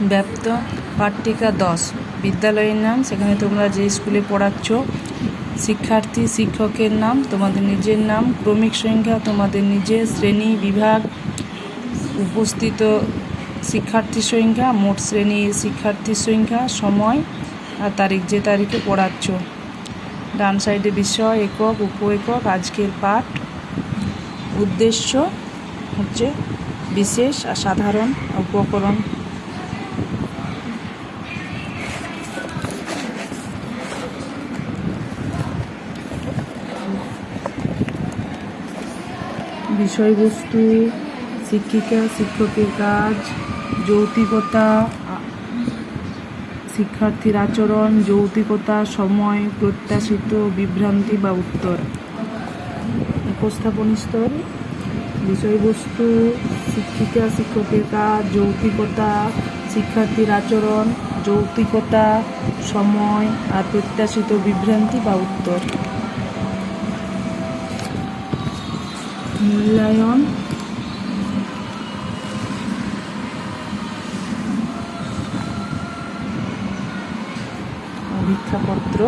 ব্যপ্ত পাট্টিকা দশ। বিদ্যালয়ের নাম, সেখানে তোমরা যে স্কুলে পড়াচ্ছ, শিক্ষার্থী, শিক্ষকের নাম, তোমাদের নিজের নাম, ক্রমিক সংখ্যা, তোমাদের নিজের শ্রেণি বিভাগ, উপস্থিত শিক্ষার্থীর সংখ্যা, মোট শ্রেণির শিক্ষার্থীর সংখ্যা, সময় আর তারিখ যে তারিখে পড়াচ্ছ। ডান সাইডে বিষয়, একক, উপ একক, আজকের পাঠ। উদ্দেশ্য হচ্ছে বিশেষ আর সাধারণ উপকরণ। বিষয়বস্তু, শিক্ষিকা, শিক্ষকের কাজ যৌক্তিকতা আ- শিক্ষার্থীর আচরণ যৌক্তিকতা সময়, প্রত্যাশিত, বিভ্রান্তি বা উত্তর। উপস্থাপন স্তর, বিষয়বস্তু, শিক্ষিকা, শিক্ষকের কাজ যৌক্তিকতা শিক্ষার্থীর আচরণ যৌক্তিকতা সময় আর প্রত্যাশিত বিভ্রান্তি বা উত্তর। মূল্যায়ন অভিক্ষাপত্র